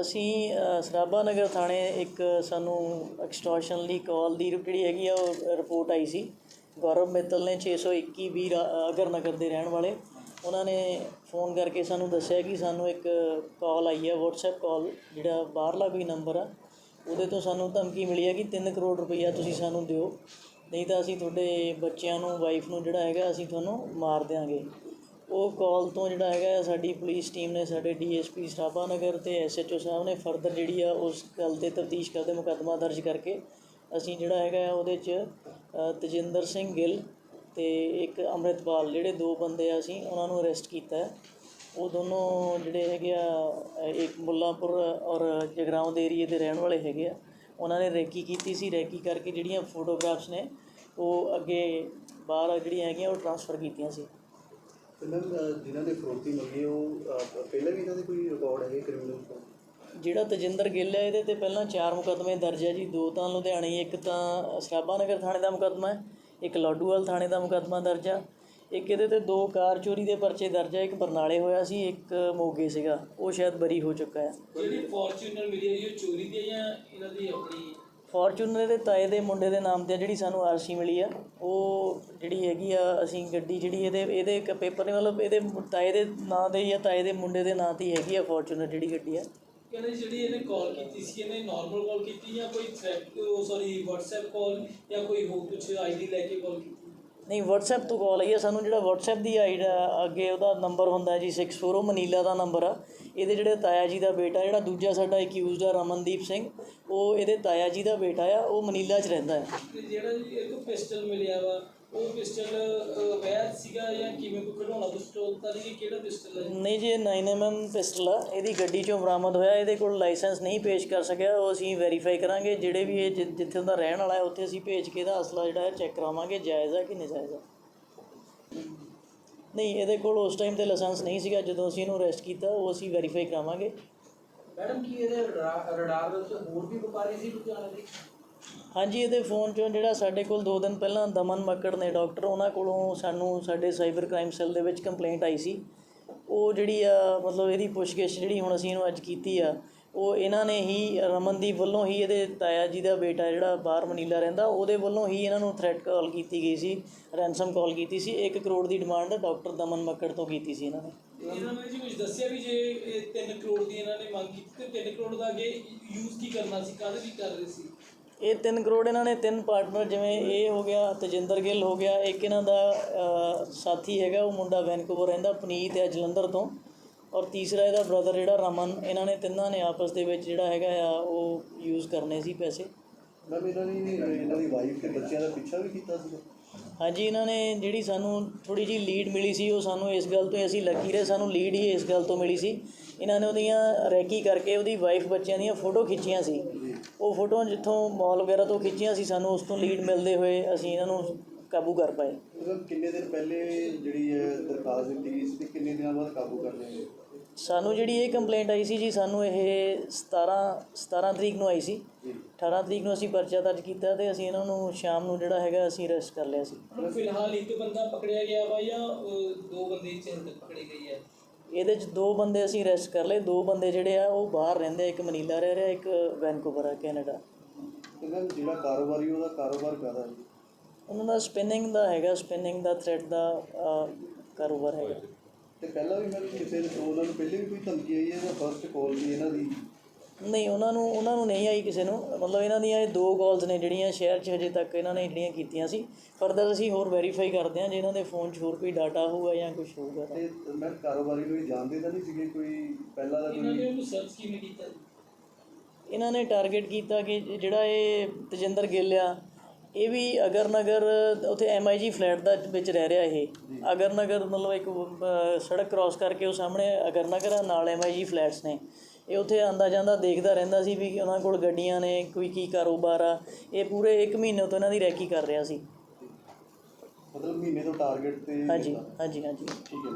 ਅਸੀਂ ਸਰਾਭਾ ਨਗਰ ਥਾਣੇ ਇੱਕ ਸਾਨੂੰ ਐਕਸਟੋਰਸ਼ਨ ਲਈ ਕਾਲ ਦੀ ਜਿਹੜੀ ਹੈਗੀ ਆ, ਉਹ ਰਿਪੋਰਟ ਆਈ ਸੀ। ਗੌਰਵ ਮਿੱਤਲ ਨੇ 621 ਵੀਰ ਅਗਰ ਨਗਰ ਦੇ ਰਹਿਣ ਵਾਲੇ। ਉਹਨਾਂ ਨੇ ਫੋਨ ਕਰਕੇ ਸਾਨੂੰ ਦੱਸਿਆ ਕਿ ਸਾਨੂੰ ਇੱਕ ਕਾਲ ਆਈ ਹੈ WhatsApp ਕਾਲ ਜਿਹੜਾ ਬਾਹਰਲਾ ਕੋਈ ਨੰਬਰ ਆ, ਉਹਦੇ ਤੋਂ ਸਾਨੂੰ ਧਮਕੀ ਮਿਲੀ ਹੈ ਕਿ 3 ਕਰੋੜ ਰੁਪਈਆ ਤੁਸੀਂ ਸਾਨੂੰ ਦਿਓ। ਨਹੀਂ ਤਾਂ ਅਸੀਂ ਤੁਹਾਡੇ ਬੱਚਿਆਂ ਨੂੰ ਵਾਈਫ ਨੂੰ ਜਿਹੜਾ ਹੈਗਾ, ਅਸੀਂ ਤੁਹਾਨੂੰ ਮਾਰ ਦਿਆਂਗੇ। ਉਹ ਕਾਲ ਤੋਂ ਜਿਹੜਾ ਹੈਗਾ ਸਾਡੀ ਪੁਲਿਸ ਟੀਮ ਨੇ, ਸਾਡੇ ਡੀਐਸਪੀ ਸਰਾਭਾ ਨਗਰ ਤੇ ਐਸਐਚਓ ਸਾਹਿਬ ਨੇ ਫਰਦਰ ਜਿਹੜੀ ਆ ਉਸ ਗੱਲ ਤੇ ਤਫਤੀਸ਼ ਕਰਦੇ ਮੁਕੱਦਮਾ ਦਰਜ ਕਰਕੇ ਅਸੀਂ ਜਿਹੜਾ ਹੈਗਾ ਉਹਦੇ 'ਚ ਤਜਿੰਦਰ ਸਿੰਘ ਗਿੱਲ ਅਤੇ ਇੱਕ ਅੰਮ੍ਰਿਤਪਾਲ, ਜਿਹੜੇ ਦੋ ਬੰਦੇ ਆ ਅਸੀਂ, ਉਹਨਾਂ ਨੂੰ ਅਰੈਸਟ ਕੀਤਾ ਹੈ। ਉਹ ਦੋਨੋਂ ਜਿਹੜੇ ਹੈਗੇ ਆ ਇੱਕ ਮੁੱਲਾਂਪੁਰ ਔਰ ਜਗਰਾਉਂ ਦੇ ਏਰੀਏ ਦੇ ਰਹਿਣ ਵਾਲੇ ਹੈਗੇ ਆ। ਉਹਨਾਂ ਨੇ ਰੈਕੀ ਕੀਤੀ ਸੀ, ਰੈਕੀ ਕਰਕੇ ਜਿਹੜੀਆਂ ਫੋਟੋਗ੍ਰਾਫਸ ਨੇ, ਉਹ ਅੱਗੇ ਬਾਹਰ ਜਿਹੜੀਆਂ ਹੈਗੀਆਂ, ਉਹ ਟਰਾਂਸਫਰ ਕੀਤੀਆਂ ਸੀ। ਤੇ ਮੈਮ ਜਿਨ੍ਹਾਂ ਨੇ ਫਰੋਤੀ ਮੰਗੀ ਉਹ ਅਹ, ਪਹਿਲਾਂ ਵੀ ਇਹਨਾਂ ਦੇ ਕੋਈ ਰਿਕਾਰਡ ਹੈਗੇ ਕ੍ਰਿਮੀਨਲ ਤੋਂ? ਜਿਹੜਾ ਤਜਿੰਦਰ ਗਿੱਲ ਹੈ ਇਹਦੇ ਤੇ ਪਹਿਲਾਂ ਚਾਰ ਮੁਕੱਦਮੇ ਦਰਜ ਹੈ ਜੀ। ਦੋ ਤਾਂ ਲੁਧਿਆਣੇ ਇੱਕ ਤਾਂ ਸਰਾਭਾ ਨਗਰ ਥਾਣੇ ਦਾ ਮੁਕੱਦਮਾ ਹੈ ਇੱਕ ਲਾਡੂਵਾਲ ਥਾਣੇ ਦਾ ਮੁਕੱਦਮਾ ਦਰਜ ਆ ਇੱਕ ਇਹਦੇ ਤੇ ਦੋ ਕਾਰ ਚੋਰੀ ਦੇ ਪਰਚੇ ਦਰਜ ਆ ਇੱਕ ਬਰਨਾਲੇ ਹੋਇਆ ਸੀ ਇੱਕ ਮੋਗੇ ਸੀਗਾ। ਉਹ ਸ਼ਾਇਦ ਬਰੀ ਹੋ ਚੁੱਕਾ ਹੈ। ਜਿਹੜੀ ਫੋਰਚੂਨਰ ਮਿਲੀ ਹੈ ਜੀ ਉਹ ਚੋਰੀ ਦੀ ਹੈ ਜਾਂ ਇਹਨਾਂ ਦੀ ਆਪਣੀ ਫੋਰਚੂਨਰ ਦੇ ਤਾਏ ਦੇ ਮੁੰਡੇ ਦੇ ਨਾਮ ਤੇ ਆ ਜਿਹੜੀ ਸਾਨੂੰ ਆਰਸੀ ਮਿਲੀ ਆ ਉਹ ਜਿਹੜੀ ਹੈਗੀ ਆ ਅਸੀਂ ਗੱਡੀ ਜਿਹੜੀ ਇਹਦੇ ਇਹਦੇ ਇੱਕ ਪੇਪਰ ਨਹੀਂ ਮਤਲਬ ਇਹਦੇ ਤਾਏ ਦੇ ਨਾਂ ਦੇ ਜਾਂ ਤਾਏ ਦੇ ਮੁੰਡੇ ਦੇ ਨਾਂ ਤੇ ਹੈਗੀ ਆ ਫੋਰਚੂਨਰ ਜਿਹੜੀ ਗੱਡੀ ਆ। ਕਹਿੰਦੇ ਜਿਹੜੀ ਇਹਨੇ ਕਾਲ ਕੀਤੀ ਸੀ ਇਹਨੇ ਨਾਰਮਲ ਕਾਲ ਕੀਤੀ ਜਾਂ ਕੋਈ ਥ੍ਰੈਟ ਉਹ ਸੌਰੀ WhatsApp ਕਾਲ ਜਾਂ ਕੋਈ ਹੋਰ ਕੁਝ ਆਈਡੀ ਲੈ ਕੇ ਕਾਲ ਕੀਤੀ? ਨਹੀਂ WhatsApp ਤੋਂ ਕਾਲ ਆਈ ਹੈ ਸਾਨੂੰ ਜਿਹੜਾ WhatsApp ਦੀ ਆਈਡ ਅੱਗੇ ਉਹਦਾ ਨੰਬਰ ਹੁੰਦਾ ਜੀ 64 ਉਹ ਮਨੀਲਾ ਦਾ ਨੰਬਰ ਆ। ਇਹਦੇ ਜਿਹੜੇ ਤਾਇਆ ਜੀ ਦਾ ਬੇਟਾ ਜਿਹੜਾ ਦੂਜਾ ਸਾਡਾ ਅਕਿਊਜ਼ਡ ਆ ਰਮਨਦੀਪ ਸਿੰਘ ਉਹ ਇਹਦੇ ਤਾਇਆ ਜੀ ਦਾ ਬੇਟਾ ਆ ਉਹ ਮਨੀਲਾ 'ਚ ਰਹਿੰਦਾ ਹੈ ਤੇ ਜਿਹੜਾ ਜੀ ਇੱਕ ਪਿਸਟਲ ਮਿਲਿਆ ਵਾ ਉਹ ਪਿਸਟਲ ਵੈਰ ਸੀਗਾ ਜਾਂ ਕਿਵੇਂ ਕੋਈ ਖਿਡੌਣਾ ਪਿਸਟਲ ਤਾਂ ਨਹੀਂ ਕਿਹੜਾ ਪਿਸਟਲ ਹੈ? ਨਹੀਂ ਜੀ ਇਹ 9mm ਪਿਸਟਲ ਆ। ਇਹਦੀ ਗੱਡੀ 'ਚੋਂ ਬਰਾਮਦ ਹੋਇਆ ਇਹਦੇ ਕੋਲ ਲਾਇਸੈਂਸ ਨਹੀਂ ਪੇਸ਼ ਕਰ ਸਕਿਆ। ਉਹ ਅਸੀਂ ਵੈਰੀਫਾਈ ਕਰਾਂਗੇ ਜਿਹੜੇ ਵੀ ਇਹ ਜਿ- ਜਿੱਥੇ ਉਹਦਾ ਰਹਿਣ ਵਾਲਾ ਹੈ ਉੱਥੇ ਅਸੀਂ ਭੇਜ ਕੇ ਇਹਦਾ ਅਸਲਾ ਜਿਹੜਾ ਹੈ ਚੈੱਕ ਕਰਾਵਾਂਗੇ ਜਾਇਜ਼ ਹੈ ਕਿ ਨਜਾਇਜ਼ ਹੈ ਨਹੀਂ ਇਹਦੇ ਕੋਲ ਉਸ ਟਾਈਮ ਤੇ ਲਾਇਸੈਂਸ ਨਹੀਂ ਸੀਗਾ ਜਦੋਂ ਅਸੀਂ ਇਹਨੂੰ ਅਰੈਸਟ ਕੀਤਾ ਉਹ ਅਸੀਂ ਵੈਰੀਫਾਈ ਕਰਾਵਾਂਗੇ। ਮੈਡਮ ਕੀ ਇਹਦੇ ਰਡਾ- ਰਡਾਰ ਦੇ ਉੱਤੇ ਹੋਰ ਵੀ ਵਪਾਰੀ ਸੀ ਲੁਧਿਆਣੇ ਦੇ? ਹਾਂਜੀ, ਇਹਦੇ ਫੋਨ 'ਚੋਂ ਜਿਹੜਾ ਸਾਡੇ ਕੋਲ 2 ਦਿਨ ਪਹਿਲਾਂ ਦਮਨ ਮੱਕੜ ਨੇ ਡਾਕਟਰ, ਉਹਨਾਂ ਕੋਲੋਂ ਸਾਨੂੰ ਸਾਡੇ ਸਾਈਬਰ ਕ੍ਰਾਈਮ ਸੈੱਲ ਦੇ ਵਿੱਚ ਕੰਪਲੇਂਟ ਆਈ ਸੀ। ਉਹ ਜਿਹੜੀ ਆ, ਮਤਲਬ ਇਹਦੀ ਪੁੱਛਗਿੱਛ ਜਿਹੜੀ ਹੁਣ ਅਸੀਂ ਇਹਨੂੰ ਅੱਜ ਕੀਤੀ ਆ, ਉਹ ਇਹਨਾਂ ਨੇ ਹੀ, ਰਮਨਦੀਪ ਵੱਲੋਂ ਹੀ ਇਹਦੇ ਤਾਇਆ ਜੀ ਦਾ ਬੇਟਾ ਜਿਹੜਾ ਬਾਹਰ ਮਨੀਲਾ ਰਹਿੰਦਾ, ਉਹਦੇ ਵੱਲੋਂ ਹੀ ਇਹਨਾਂ ਨੂੰ ਥ੍ਰੈਟ ਕਾਲ ਕੀਤੀ ਗਈ ਸੀ ਰੈਂਸਮ ਕਾਲ ਕੀਤੀ ਸੀ। 1 ਕਰੋੜ ਦੀ ਡਿਮਾਂਡ ਡਾਕਟਰ ਦਮਨ ਮੱਕੜ ਤੋਂ ਕੀਤੀ ਸੀ ਇਹਨਾਂ ਨੇ। ਇਹਨਾਂ ਨੇ ਜੀ ਕੁਝ ਦੱਸਿਆ ਵੀ ਜੇ ਇਹ 3 ਕਰੋੜ ਦੀ ਇਹਨਾਂ ਨੇ ਮੰਗ ਕੀਤੀ, ਤੇ 3 ਕਰੋੜ ਦਾ ਅੱਗੇ ਯੂਜ਼ ਕੀ ਕਰਨਾ ਸੀ, ਕਾਹਦੇ ਲਈ ਕਰ ਰਹੇ ਸੀ? ਇਹ 3 ਕਰੋੜ ਇਹਨਾਂ ਨੇ ਤਿੰਨ ਪਾਰਟਨਰ ਜਿਵੇਂ ਇਹ ਹੋ ਗਿਆ ਤਜਿੰਦਰ ਗਿੱਲ ਹੋ ਗਿਆ ਇੱਕ ਇਹਨਾਂ ਦਾ ਸਾਥੀ ਹੈਗਾ ਉਹ ਮੁੰਡਾ ਵੈਨਕੂਵਰ ਰਹਿੰਦਾ ਪਨੀਤ ਹੈ ਜਲੰਧਰ ਤੋਂ। ਔਰ ਤੀਸਰਾ ਇਹਦਾ ਬ੍ਰਦਰ ਜਿਹੜਾ ਰਮਨ ਇਹਨਾਂ ਨੇ ਤਿੰਨਾਂ ਨੇ ਆਪਸ ਦੇ ਵਿੱਚ ਜਿਹੜਾ ਹੈਗਾ ਆ ਉਹ ਯੂਜ਼ ਕਰਨੇ ਸੀ ਪੈਸੇ। ਮੈਮ ਇਹਨਾਂ ਦੀ ਵਾਈਫ ਤੇ ਬੱਚਿਆਂ ਦਾ ਪਿੱਛਾ ਵੀ ਕੀਤਾ ਸੀ ਹਾਂਜੀ ਇਹਨਾਂ ਨੇ ਜਿਹੜੀ ਸਾਨੂੰ ਥੋੜੀ ਜੀ ਲੀਡ ਮਿਲੀ ਸੀ ਉਹ ਸਾਨੂੰ ਇਸ ਗੱਲ ਤੋਂ ਹੀ ਅਸੀਂ ਲੱਗੀ ਰਹੇ ਸਾਨੂੰ ਲੀਡ ਹੀ ਇਸ ਗੱਲ ਤੋਂ ਮਿਲੀ ਸੀ। ਇਹਨਾਂ ਨੇ ਉਹਦੀਆਂ ਰੈਕੀ ਕਰਕੇ ਉਹਦੀ ਵਾਈਫ ਬੱਚਿਆਂ ਦੀਆਂ ਫੋਟੋ ਖਿੱਚੀਆਂ ਸੀ। ਉਹ ਫੋਟੋਆਂ ਜਿੱਥੋਂ ਮਾਲ ਵਗੈਰਾ ਤੋਂ ਖਿੱਚੀਆਂ ਸੀ ਸਾਨੂੰ ਉਸ ਤੋਂ ਲੀਡ ਮਿਲਦੇ ਹੋਏ ਅਸੀਂ ਇਹਨਾਂ ਨੂੰ ਕਾਬੂ ਕਰ ਪਾਏ। ਮਤਲਬ ਕਿੰਨੇ ਦਿਨ ਪਹਿਲੇ ਜਿਹੜੀ ਹੈ ਦਰਖਾਸਤ ਦਿੱਤੀ ਗਈ ਸੀ ਤੇ ਕਿੰਨੇ ਦਿਨਾਂ ਬਾਅਦ ਕਾਬੂ ਕਰ ਲਿਆ ਗਿਆ? ਸਾਨੂੰ ਜਿਹੜੀ ਇਹ ਕੰਪਲੇਂਟ ਆਈ ਸੀ ਜੀ ਸਾਨੂੰ ਇਹ 17 17 ਤਰੀਕ ਨੂੰ ਆਈ ਸੀ। 18 ਤਰੀਕ ਨੂੰ ਅਸੀਂ ਪਰਚਾ ਦਰਜ ਕੀਤਾ ਤੇ ਅਸੀਂ ਇਹਨਾਂ ਨੂੰ ਸ਼ਾਮ ਨੂੰ ਜਿਹੜਾ ਹੈਗਾ ਅਸੀਂ ਅਰੈਸਟ ਕਰ ਲਿਆ ਸੀ। ਹੁਣ ਫਿਲਹਾਲ ਇੱਕ ਬੰਦਾ ਪਕੜਿਆ ਗਿਆ ਵਾ ਜਾਂ ਅਹ, ਦੋ ਬੰਦੇ ਇੱਥੇ ਹੁਣ ਤੱਕ ਪਕੜੇ ਗਏ ਆ? ਇਹਦੇ ਚ ਦੋ ਬੰਦੇ ਅਸੀਂ ਅਰੈਸਟ ਕਰ ਲਏ। ਦੋ ਬੰਦੇ ਜਿਹੜੇ ਆ ਉਹ ਬਾਹਰ ਰਹਿੰਦੇ ਆ ਇੱਕ ਮਨੀਲਾ ਰਹਿ ਰਿਹਾ ਇੱਕ ਵੈਨਕੂਵਰ ਆ ਕੈਨੇਡਾ। ਤੇ ਮੈਮ ਜਿਹੜਾ ਕਾਰੋਬਾਰੀ ਉਹਦਾ ਕਾਰੋਬਾਰ ਕਰਦਾ ਉਹਨਾਂ ਦਾ ਸਪਿਨਿੰਗ ਦਾ ਹੈਗਾ ਸਪਿਨਿੰਗ ਦਾ ਥ੍ਰੈਡ ਦਾ ਕਾਰੋਬਾਰ ਹੈਗਾ। ਤੇ ਪਹਿਲਾਂ ਵੀ ਮੈਮ ਕਿਸੇ ਨੇ ਉਹਨਾਂ ਨੂੰ ਪਹਿਲੇ ਵੀ ਕੋਈ ਧਮਕੀ ਆਈ ਹੈ ਜਾਂ ਫਰਸਟ ਕਾਲ ਸੀ ਇਹਨਾਂ ਦੀ? ਨਹੀਂ ਉਹਨਾਂ ਨੂੰ ਉਹਨਾਂ ਨੂੰ ਨਹੀਂ ਆਈ ਕਿਸੇ ਨੂੰ। ਮਤਲਬ ਇਹਨਾਂ ਦੀਆਂ ਇਹ ਦੋ ਕਾਲਸ ਨੇ ਜਿਹੜੀਆਂ ਸ਼ਹਿਰ 'ਚ ਹਜੇ ਤੱਕ ਇਹਨਾਂ ਨੇ ਜਿਹੜੀਆਂ ਕੀਤੀਆਂ ਸੀ। ਫਰਦਰ ਅਸੀਂ ਹੋਰ ਵੈਰੀਫਾਈ ਕਰਦੇ ਹਾਂ ਜੇ ਇਹਨਾਂ ਦੇ ਫੋਨ 'ਚ ਹੋਰ ਕੋਈ ਡਾਟਾ ਹੋਊਗਾ ਜਾਂ ਕੁਝ ਹੋਊਗਾ ਤਾਂ। ਤੇ ਮੈਂ ਕਾਰੋਬਾਰੀ ਨੂੰ ਹੀ ਜਾਣਦੇ ਤਾਂ ਨਹੀਂ ਸੀਗੇ ਕੋਈ ਪਹਿਲਾਂ ਦਾ ਇਹਨਾਂ ਨੇ ਕੋਈ ਉਹਨੂੰ ਸਰਚ ਕਿਵੇਂ ਕੀਤਾ? ਇਹਨਾਂ ਨੇ ਟਾਰਗੇਟ ਕੀਤਾ ਕਿ ਜਿਹੜਾ ਇਹ ਤਜਿੰਦਰ ਗਿੱਲ ਆ ਇਹ ਵੀ ਅਗਰ ਨਗਰ ਉਥੇ ਐਮਆਈਜੀ ਫਲੈਟ ਦਾ ਵਿੱਚ ਰਹਿ ਰਿਹਾ ਇਹ। ਅਗਰ ਨਗਰ ਮਤਲਬ ਇੱਕ ਸੜਕ ਕ੍ਰਾਸ ਕਰਕੇ ਉਹ ਸਾਹਮਣੇ ਅਗਰ ਨਗਰ ਆ ਨਾਲ ਐਮਆਈਜੀ ਫਲੈਟਸ ਨੇ। ਇਹ ਉੱਥੇ ਆਂਦਾ ਜਾਂਦਾ ਦੇਖਦਾ ਰਹਿੰਦਾ ਸੀ ਵੀ ਉਹਨਾਂ ਕੋਲ ਗੱਡੀਆਂ ਨੇ ਕੋਈ ਕੀ ਕਾਰੋਬਾਰ ਆ। ਇਹ ਪੂਰੇ 1 ਮਹੀਨੇ ਤੋਂ ਇਹਨਾਂ ਦੀ ਰੈਕੀ ਕਰ ਰਿਹਾ ਸੀ। ਮਤਲਬ ਮਹੀਨੇ ਤੋਂ ਟਾਰਗੇਟ ਤੇ ਹਾਂਜੀ ਹਾਂਜੀ ਹਾਂਜੀ। ਠੀਕ ਹੈ